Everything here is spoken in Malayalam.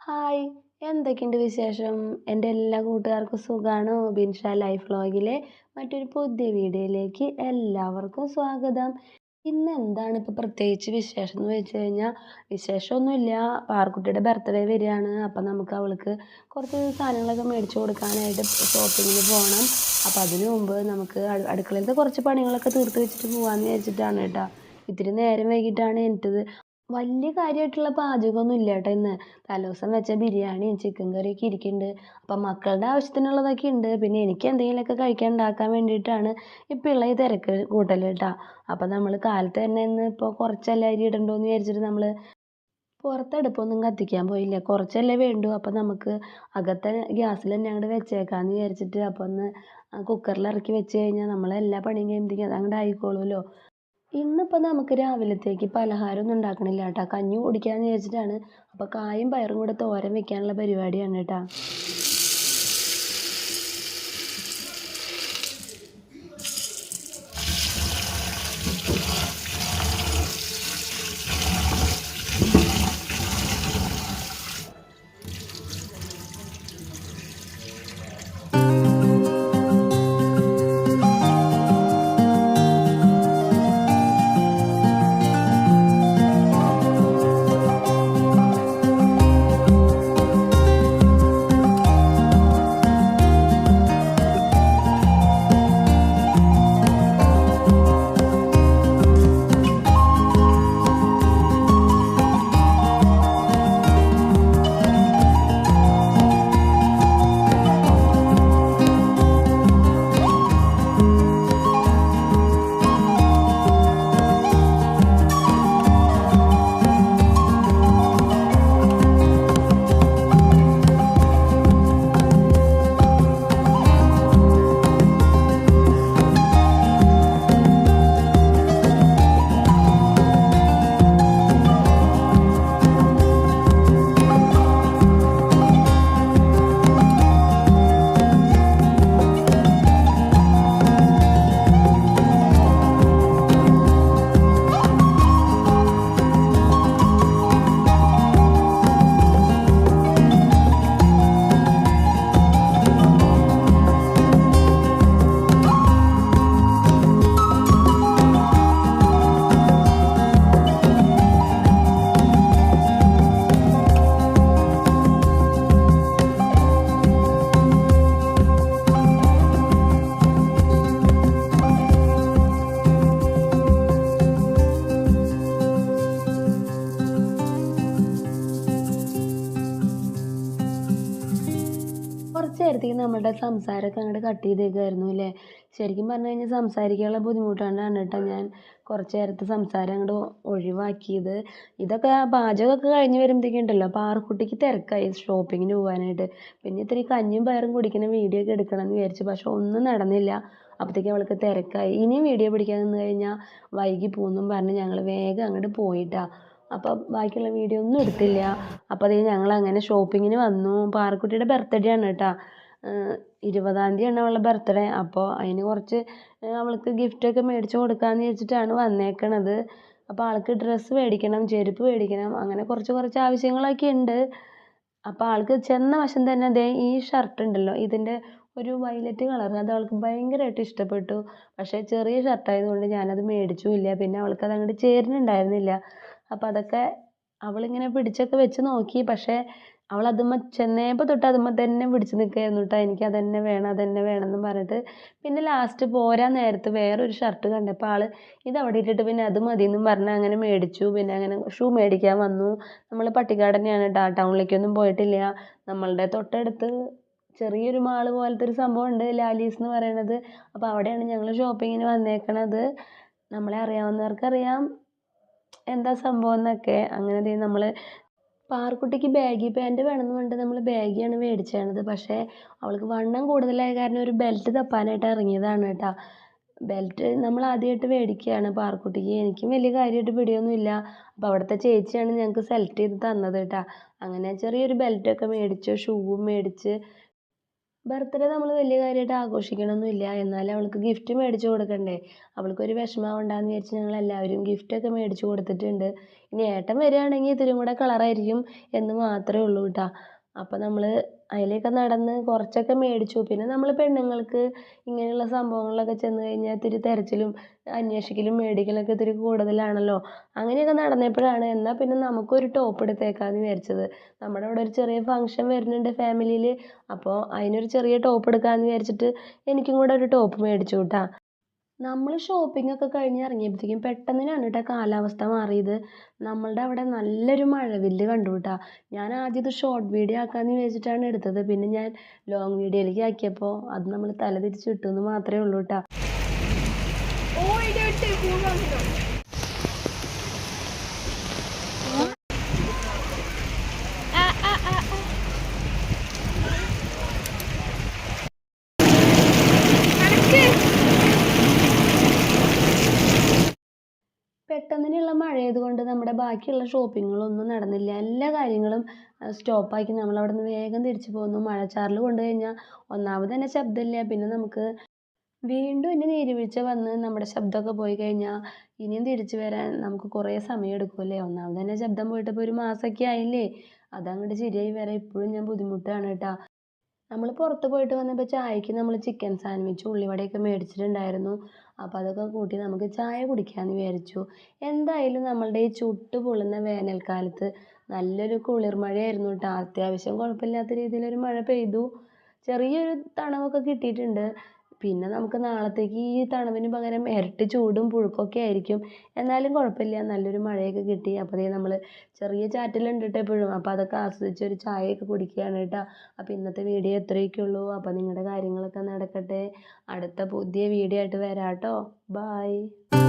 ഹായ്. എന്തൊക്കെയുണ്ട് വിശേഷം? എന്റെ എല്ലാ കൂട്ടുകാർക്കും സുഖമാണ് ബിൻഷ ലൈഫ് വ്ളോഗിലെ മറ്റൊരു പുതിയ വീഡിയോയിലേക്ക് എല്ലാവർക്കും സ്വാഗതം. ഇന്ന് എന്താണ് ഇപ്പോൾ പ്രത്യേകിച്ച് വിശേഷം എന്ന് വെച്ച് കഴിഞ്ഞാൽ വിശേഷമൊന്നുമില്ല. പാർക്കുട്ടിയുടെ ബർത്ത്ഡേ വരികയാണ്. അപ്പം നമുക്ക് അവൾക്ക് കുറച്ച് സാധനങ്ങളൊക്കെ മേടിച്ചു കൊടുക്കാനായിട്ട് ഷോപ്പിങ്ങിന് പോകണം അപ്പം അതിന് മുമ്പ് നമുക്ക് അടുക്കളയിലത്തെ കുറച്ച് പണികളൊക്കെ തീർത്ത് വെച്ചിട്ട് പോകാമെന്ന് വിചാരിച്ചിട്ടാണ് കേട്ടോ. ഇത്തിരി നേരം വൈകിട്ടാണ് എണീറ്റത്. വലിയ കാര്യമായിട്ടുള്ള പാചകമൊന്നും ഇല്ല കേട്ടോ ഇന്ന്. തലേദിവസം വെച്ച ബിരിയാണിയും ചിക്കൻ കറിയൊക്കെ ഇരിക്കുന്നുണ്ട് അപ്പം മക്കളുടെ ആവശ്യത്തിനുള്ളതൊക്കെ ഉണ്ട് പിന്നെ എനിക്ക് എന്തെങ്കിലുമൊക്കെ കഴിക്കാൻ ഉണ്ടാക്കാൻ വേണ്ടിയിട്ടാണ് ഇപ്പോൾ ഉള്ള ഈ തിരക്ക് കൂട്ടൽ കേട്ടോ അപ്പം നമ്മൾ കാലത്ത് തന്നെ ഇന്ന് ഇപ്പോൾ കുറച്ചല്ലേ അരി ഇടണ്ടോയെന്ന് വിചാരിച്ചിട്ട് നമ്മൾ പുറത്തെടുപ്പൊന്നും കത്തിക്കാൻ പോയില്ല. കുറച്ചല്ലേ വേണ്ടു. അപ്പം നമുക്ക് അകത്തെ ഗ്യാസിൽ തന്നെ അങ്ങോട്ട് വെച്ചേക്കാമെന്ന് വിചാരിച്ചിട്ട് അപ്പം ഒന്ന് കുക്കറിൽ ഇറക്കി വെച്ച് കഴിഞ്ഞാൽ നമ്മളെ എല്ലാ പണിയും കഴിയുമ്പോഴത്തേക്കും അത് അങ്ങോട്ട് ആയിക്കോളുമല്ലോ ഇന്നിപ്പോൾ നമുക്ക് രാവിലത്തേക്ക് പലഹാരമൊന്നും ഉണ്ടാക്കണില്ല കേട്ടോ. കഞ്ഞി കുടിക്കാമെന്ന് വിചാരിച്ചിട്ടാണ്. അപ്പോൾ കായും പയറും കൂടെ തോരൻ വെക്കാനുള്ള പരിപാടിയാണ് കേട്ടോ. നമ്മുടെ സംസാരമൊക്കെ അങ്ങോട്ട് കട്ട് ചെയ്തേക്കുമായിരുന്നു അല്ലേ? ശരിക്കും പറഞ്ഞു കഴിഞ്ഞാൽ സംസാരിക്കാനുള്ള ബുദ്ധിമുട്ടാണ് കേട്ടോ ഞാൻ കുറച്ച് നേരത്തെ സംസാരം അങ്ങോട്ട് ഒഴിവാക്കിയത്. ഇതൊക്കെ പാചകമൊക്കെ കഴിഞ്ഞ് വരുമ്പോഴത്തേക്കും ഉണ്ടല്ലോ പാറക്കുട്ടിക്ക് തിരക്കായി ഷോപ്പിങ്ങിന് പോകാനായിട്ട് പിന്നെ ഇത്തിരി കഞ്ഞിയും പയറും കുടിക്കുന്ന വീഡിയോ ഒക്കെ എടുക്കണം എന്ന് വിചാരിച്ചു പക്ഷെ ഒന്നും നടന്നില്ല. അപ്പോഴത്തേക്കും അവൾക്ക് തിരക്കായി. ഇനിയും വീഡിയോ പിടിക്കാൻ നിന്ന് കഴിഞ്ഞാൽ വൈകി പോകുന്നും പറഞ്ഞ് ഞങ്ങൾ വേഗം അങ്ങോട്ട് പോയിട്ടാണ് അപ്പോൾ ബാക്കിയുള്ള വീഡിയോ ഒന്നും എടുത്തില്ല. അപ്പോൾ ഞങ്ങൾ അങ്ങനെ ഷോപ്പിങ്ങിന് വന്നു. പാറക്കുട്ടിയുടെ ബർത്ത്ഡേ ആണ് കേട്ടോ. ഇരുപതാം തീയതിയാണ് അവളുടെ ബർത്ത്ഡേ അപ്പോൾ അതിന് കുറച്ച് അവൾക്ക് ഗിഫ്റ്റൊക്കെ മേടിച്ച് കൊടുക്കാമെന്ന് വെച്ചിട്ടാണ് വന്നേക്കണത്. അപ്പോൾ ആൾക്ക് ഡ്രസ്സ് മേടിക്കണം ചെരുപ്പ് മേടിക്കണം അങ്ങനെ കുറച്ച് കുറച്ച് ആവശ്യങ്ങളൊക്കെ ഉണ്ട്. അപ്പോൾ ആൾക്ക് ചെന്ന വശം തന്നെ ദേ ഈ ഷർട്ട് ഉണ്ടല്ലോ ഇതിന്റെ ഒരു വയലറ്റ് കളർ അത് അവൾക്ക് ഭയങ്കരമായിട്ട് ഇഷ്ടപ്പെട്ടു. പക്ഷേ ചെറിയ ഷർട്ട് ആയതുകൊണ്ട് ഞാനത് മേടിച്ചുമില്ല പിന്നെ അവൾക്ക് അങ്ങോട്ട് ചേരുന്നുണ്ടായിരുന്നില്ല. അപ്പോൾ അതൊക്കെ അവളിങ്ങനെ പിടിച്ചൊക്കെ വെച്ച് നോക്കി. പക്ഷേ അവൾ അതുമ്മ ചെന്നപ്പോൾ തൊട്ട് അതുമ്മ തന്നെ പിടിച്ച് നിൽക്കുകയായിരുന്നു കേട്ടോ എനിക്ക് അത് തന്നെ വേണം അത് തന്നെ വേണം എന്നും പറഞ്ഞിട്ട്. പിന്നെ ലാസ്റ്റ് പോരാൻ നേരത്ത് വേറൊരു ഷർട്ട് കണ്ടപ്പോൾ ആൾ ഇത് അവിടെ ഇട്ടിട്ട് പിന്നെ അത് മതി എന്നും പറഞ്ഞ് അങ്ങനെ മേടിച്ചു. പിന്നെ അങ്ങനെ ഷൂ മേടിക്കാൻ വന്നു. നമ്മൾ പട്ടിക്കാട് തന്നെയാണ് കേട്ടോ ടൗണിലേക്കൊന്നും പോയിട്ടില്ല. നമ്മളുടെ തൊട്ടടുത്ത് ചെറിയൊരു മാൾ പോലത്തെ ഒരു സംഭവം ഉണ്ട് ലാലീസ് എന്ന് പറയണത്. അപ്പോൾ അവിടെയാണ് ഞങ്ങൾ ഷോപ്പിങ്ങിന് വന്നേക്കണത്. നമ്മളെ അറിയാവുന്നവർക്കറിയാം എന്താ സംഭവം എന്നൊക്കെ. അങ്ങനെ നമ്മൾ പാറുക്കുട്ടിക്ക് ബാഗി പാന്റ് വേണമെന്ന് പറഞ്ഞിട്ട് നമ്മൾ ബാഗിയാണ് മേടിച്ചത് പക്ഷേ അവൾക്ക് വണ്ണം കൂടുതലായ കാരണം ഒരു ബെൽറ്റ് തപ്പാനായിട്ട് ഇറങ്ങിയതാണ് കേട്ടോ. ബെൽറ്റ് നമ്മൾ ആദ്യമായിട്ട് മേടിക്കുകയാണ് പാറുക്കുട്ടിക്ക്. എനിക്കും വലിയ കാര്യമായിട്ട് പിടിയൊന്നുമില്ല. അപ്പോൾ അവിടുത്തെ ചേച്ചിയാണ് ഞങ്ങൾക്ക് സെലക്ട് ചെയ്ത് തന്നത് കേട്ടോ. അങ്ങനെ ചെറിയൊരു ബെൽറ്റൊക്കെ മേടിച്ചു ഷൂവും മേടിച്ച് ബർത്ത്ഡേ നമ്മൾ വലിയ കാര്യമായിട്ട് ആഘോഷിക്കണമൊന്നുമില്ല എന്നാലും അവൾക്ക് ഗിഫ്റ്റ് മേടിച്ചു കൊടുക്കണ്ടേ. അവൾക്കൊരു വിഷമാവണ്ടാന്ന് വിചാരിച്ച് ഞങ്ങൾ എല്ലാവരും ഗിഫ്റ്റൊക്കെ മേടിച്ചു കൊടുത്തിട്ടുണ്ട്. ഇനി ഏട്ടൻ വരികയാണെങ്കിൽ ഇതിലും കൂടെ കളറായിരിക്കും എന്ന് മാത്രമേ ഉള്ളൂ കേട്ടോ അപ്പോൾ നമ്മൾ അതിലേക്ക് നടന്ന് കുറച്ചൊക്കെ മേടിച്ചു. പിന്നെ നമ്മൾ പെണ്ണുങ്ങൾക്ക് ഇങ്ങനെയുള്ള സംഭവങ്ങളൊക്കെ ചെന്ന് കഴിഞ്ഞാൽ ഇത്തിരി തിരച്ചിലും അന്വേഷിക്കലും മേടിക്കലൊക്കെ ഇത്തിരി കൂടുതലാണല്ലോ. അങ്ങനെയൊക്കെ നടന്നപ്പോഴാണ് എന്നാൽ പിന്നെ നമുക്കൊരു ടോപ്പ് എടുത്തേക്കാന്ന് വിചാരിച്ചത്. നമ്മുടെ അവിടെ ഒരു ചെറിയ ഫംഗ്ഷൻ വരുന്നുണ്ട് ഫാമിലിയിൽ അപ്പോൾ അതിനൊരു ചെറിയ ടോപ്പ് എടുക്കാമെന്ന് വിചാരിച്ചിട്ട് എനിക്കും കൂടെ ഒരു ടോപ്പ് മേടിച്ചു കേട്ടോ നമ്മൾ ഷോപ്പിംഗ് ഒക്കെ കഴിഞ്ഞ് ഇറങ്ങിയപ്പോഴത്തേക്കും പെട്ടെന്നിനാണ് കേട്ടോ കാലാവസ്ഥ മാറിയത്. നമ്മളുടെ അവിടെ നല്ലൊരു മഴവില്ല് കണ്ടു കേട്ടോ ഞാൻ ആദ്യം ഇത് ഷോർട്ട് വീഡിയോ ആക്കാമെന്ന് വിചാരിച്ചിട്ടാണ് എടുത്തത്. പിന്നെ ഞാൻ ലോങ് വീഡിയോയിലേക്ക് ആക്കിയപ്പോൾ അത് നമ്മൾ തല തിരിച്ച് എന്ന് മാത്രമേ ഉള്ളൂ കേട്ടോ പെട്ടെന്നിനുള്ള കൊണ്ട് നമ്മുടെ ബാക്കിയുള്ള ഷോപ്പിങ്ങുകളൊന്നും നടന്നില്ല. എല്ലാ കാര്യങ്ങളും സ്റ്റോപ്പാക്കി നമ്മൾ അവിടെ നിന്ന് വേഗം തിരിച്ചു പോന്നു മഴച്ചാറിൽ കൊണ്ട് കഴിഞ്ഞാൽ ഒന്നാമത് തന്നെ ശബ്ദമില്ല. പിന്നെ നമുക്ക് വീണ്ടും ഇനി നീരുവീഴ്ച വന്ന് നമ്മുടെ ശബ്ദമൊക്കെ പോയി കഴിഞ്ഞാൽ ഇനിയും തിരിച്ചു വരാൻ നമുക്ക് കുറേ സമയം എടുക്കുമല്ലേ ഒന്നാമത് തന്നെ ശബ്ദം പോയിട്ട് ഇപ്പോൾ ഒരു മാസമൊക്കെ ആയില്ലേ? അതങ്ങോട്ട് ശരിയായി വരാൻ ഇപ്പോഴും ഞാൻ ബുദ്ധിമുട്ടാണ് കേട്ടോ. നമ്മൾ പുറത്ത് പോയിട്ട് വന്നപ്പോൾ ചായക്ക് നമ്മൾ ചിക്കൻ സാൻഡ്വിച്ച് ഉള്ളിവടയൊക്കെ മേടിച്ചിട്ടുണ്ടായിരുന്നു. അപ്പോൾ അതൊക്കെ കൂട്ടി നമുക്ക് ചായ കുടിക്കാമെന്ന് വിചാരിച്ചു. എന്തായാലും നമ്മളുടെ ഈ ചുട്ട് പൊള്ളുന്ന വേനൽക്കാലത്ത് നല്ലൊരു കുളിർ മഴയായിരുന്നു കേട്ടോ അത്യാവശ്യം കുഴപ്പമില്ലാത്ത രീതിയിലൊരു മഴ പെയ്തു. ചെറിയൊരു തണവൊക്കെ കിട്ടിയിട്ടുണ്ട്. പിന്നെ നമുക്ക് നാളത്തേക്ക് ഈ തണുവിന് പകരം ഇരട്ടി ചൂടും പുഴുക്കൊക്കെ ആയിരിക്കും. എന്നാലും കുഴപ്പമില്ല. നല്ലൊരു മഴയൊക്കെ കിട്ടി. അപ്പോൾ നമ്മൾ ചെറിയ ചാറ്റലുണ്ട് എപ്പോഴും. അപ്പോൾ അതൊക്കെ ആസ്വദിച്ച് ഒരു ചായയൊക്കെ കുടിക്കുകയാണ് കേട്ടോ. അപ്പോൾ ഇന്നത്തെ വീഡിയോ ഇത്രയൊക്കെ ഉള്ളൂ. അപ്പോൾ നിങ്ങളുടെ കാര്യങ്ങളൊക്കെ നടക്കട്ടെ. അടുത്ത പുതിയ വീഡിയോ ആയിട്ട് വരാം കേട്ടോ ബായ്